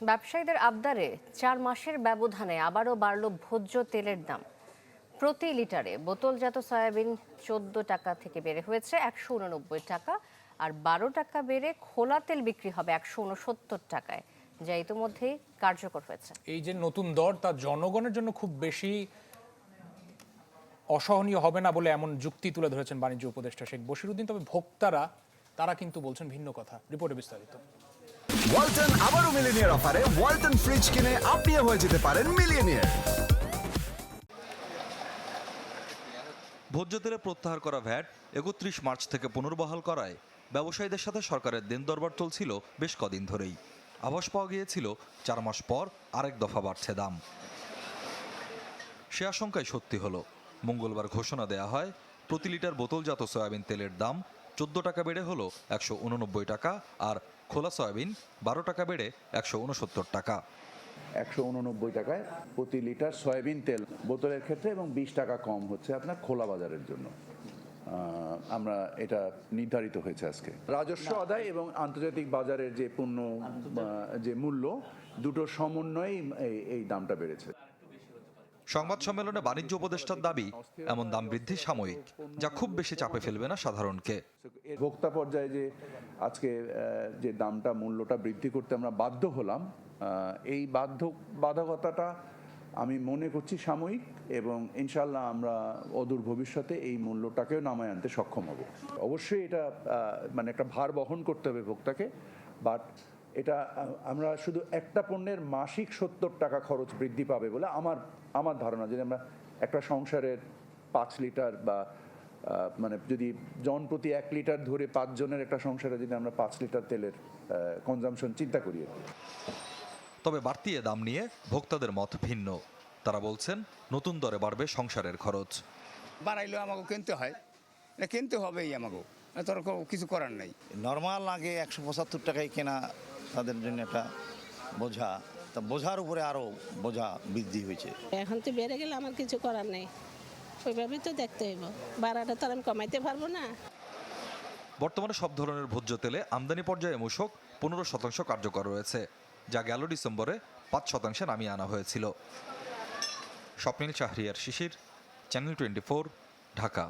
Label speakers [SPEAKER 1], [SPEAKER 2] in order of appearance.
[SPEAKER 1] ব্যবসায়ীদের আবদারে চার মাসের ব্যবধানে আবারও বাড়ল ভোজ্য তেলের দাম। প্রতি লিটারে বোতলজাত সয়াবিন চোদ্দ টাকা থেকে বেড়ে হয়েছে একশো উননব্বই টাকা আর বারো টাকা বেড়ে খোলা তেল বিক্রি হবে একশো উনসত্তর টাকায়, যা ইতিমধ্যেই কার্যকর হয়েছে।
[SPEAKER 2] এই যে নতুন দর, তা জনগণের জন্য খুব বেশি অসহনীয় হবে না বলে এমন যুক্তি তুলে ধরেছেন বাণিজ্য উপদেষ্টা শেখ বশিরুদ্দিন। তবে ভোক্তারা, তারা কিন্তু বলছেন ভিন্ন কথা। রিপোর্টে বিস্তারিত।
[SPEAKER 3] ওয়ালটন আবারও মিলিনিয়ার অফারে ওয়ালটন ফ্রিজ কিনে আপনিও হয়ে যেতে পারেন মিলিয়নিয়ার।
[SPEAKER 4] ভোজ্য তেলে প্রত্যাহার করা ভ্যাট একত্রিশ মার্চ থেকে পুনর্বহাল করায় ব্যবসায়ীদের সাথে সরকারের দিন দরবার চলছিল বেশ কদিন ধরেই। আভাস পাওয়া গিয়েছিল চার মাস পর আরেক দফা বাড়ছে দাম। সে আশঙ্কাই সত্যি হলো। মঙ্গলবার ঘোষণা দেয়া হয়, প্রতি লিটার বোতলজাত সয়াবিন তেলের দাম চোদ্দ টাকা বেড়ে হলো একশো উননব্বই টাকা আর খোলা সয়াবিন বারো টাকা বেড়ে একশো উনসত্তর টাকা।
[SPEAKER 5] একশো উননব্বই টাকায় প্রতি লিটার সয়াবিন তেল বোতলের ক্ষেত্রে এবং বিশ টাকা কম হচ্ছে আপনার খোলা বাজারের জন্য। আমরা এটা নির্ধারিত হয়েছে আজকে। রাজস্ব আদায় এবং আন্তর্জাতিক বাজারের যে পণ্য যে মূল্য দুটো সমন্বয়েই এই- দামটা বেড়েছে।
[SPEAKER 4] সংবাদ সম্মেলনে বাণিজ্য উপদেষ্টার দাবি এমন দাম বৃদ্ধি সাময়িক যা খুব বেশি চাপে ফেলবে না সাধারণকে।
[SPEAKER 5] ভোক্তা পর্যায়ে যে আজকে যে দামটা, মূল্যটা বৃদ্ধি করতে আমরা বাধ্য হলাম এই বাধ্য বাধকতাটা আমি মনে করছি সাময়িক এবং ইনশাল্লাহ আমরা অদূর ভবিষ্যতে এই মূল্যটাকেও নামায় আনতে সক্ষম হব। অবশ্যই এটা মানে একটা ভার বহন করতে হবে ভোক্তাকে, বাট এটা আমরা শুধু একটা পণ্যের মাসিক সত্তর টাকা খরচ বৃদ্ধি পাবে বলে আমার আমার ধারণা। যদি আমরা একটা সংসারের পাঁচ লিটার বা মানে যদি জন প্রতি এক লিটার ধরে পাঁচজনের একটা সংসারে যদি আমরা পাঁচ লিটার তেলের কনজামশন চিন্তা করি।
[SPEAKER 4] তবে বাড়তি এ দাম নিয়ে ভোক্তাদের মত ভিন্ন। তারা বলছেন নতুন দরে বাড়বে সংসারের খরচ।
[SPEAKER 6] বাড়াইলেও আমাকে কিনতে হয়। এটা কিনতে হবেই আমাকে। তোর কিছু করার নেই।
[SPEAKER 7] নর্মাল আগে একশো পঁচাত্তর টাকায় কেনা তাদের জন্য একটা বোঝা। তা বোঝার উপরে আরও বোঝা বৃদ্ধি হয়েছে।
[SPEAKER 8] এখন তো বেড়ে গেলে আমার কিছু করার নেই। ওইভাবেই তো দেখতে হইব। ভাড়াটা তো আমি কমাইতে পারব না।
[SPEAKER 4] বর্তমানে সব ধরনের ভোজ্য তেলে আমদানি পর্যায়ে মূসক পনেরো শতাংশ কার্যকর রয়েছে, যা গেল ডিসেম্বরে পাঁচ শতাংশে নামিয়ে আনা হয়েছিল। Swapnil Shahriar, Shishir, channel twenty Dhaka.